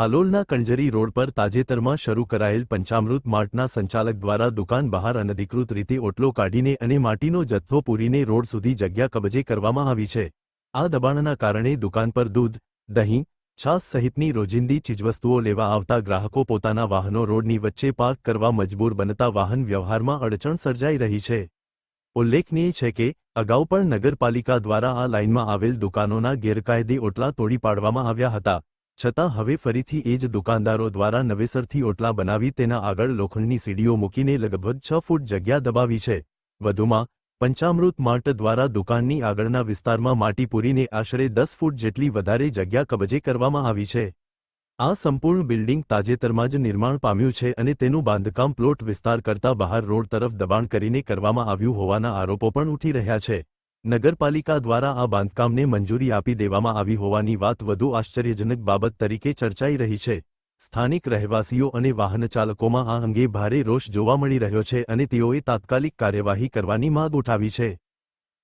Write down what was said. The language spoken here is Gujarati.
હાલોલના કણજરી રોડ પર તાજેતરમાં શરૂ કરાયેલ પંચામૃત માર્ટના સંચાલક દ્વારા દુકાન બહાર અનધિકૃત રીતે ઓટલો કાઢીને અને માટીનો જથ્થો પૂરીને રોડ સુધી જગ્યા કબજે કરવામાં આવી છે. આ દબાણના કારણે દુકાન પર દૂધ, દહીં છાસ સહિતની રોજિંદી ચીજવસ્તુઓ લેવા આવતા ગ્રાહકો પોતાના વાહનો રોડની વચ્ચે પાર્ક કરવા મજબૂર બનતા વાહન વ્યવહારમાં અડચણ સર્જાઈ રહી છે. ઉલ્લેખનીય છે કે, અગાઉ પણ નગરપાલિકા દ્વારા આ લાઇનમાં આવેલ દુકાનોના ગેરકાયદે ઓટલા તોડી પાડવામાં આવ્યા હતા. છતાં હવે ફરીથી એ જ દુકાનદારો દ્વારા નવેસરથી ઓટલા બનાવી તેના આગળ લોખંડની સીડીઓ મૂકીને લગભગ છ ફૂટ જગ્યા દબાવી છે. વધુમાં, પંચામૃત માર્ટ દ્વારા દુકાનની આગળના વિસ્તારમાં માટી પૂરીને આશરે દસ ફૂટ જેટલી વધારે જગ્યા કબજે કરવામાં આવી છે. આ સંપૂર્ણ બિલ્ડિંગ તાજેતરમાં જ નિર્માણ પામ્યું છે અને તેનું બાંધકામ પ્લોટ વિસ્તાર કરતા બહાર રોડ તરફ દબાણ કરીને કરવામાં આવ્યું હોવાના આરોપો પણ ઉઠી રહ્યા છે. નગરપાલિકા દ્વારા આ બાંધકામને મંજૂરી આપી દેવામાં આવી હોવાની વાત વધુ આશ્ચર્યજનક બાબત તરીકે ચર્ચાઈ રહી છે. સ્થાનિક રહેવાસીઓ અને વાહનચાલકોમાં આ અંગે ભારે રોષ જોવા મળી રહ્યો છે અને તેઓએ તાત્કાલિક કાર્યવાહી કરવાની માગ ઉઠાવી છે.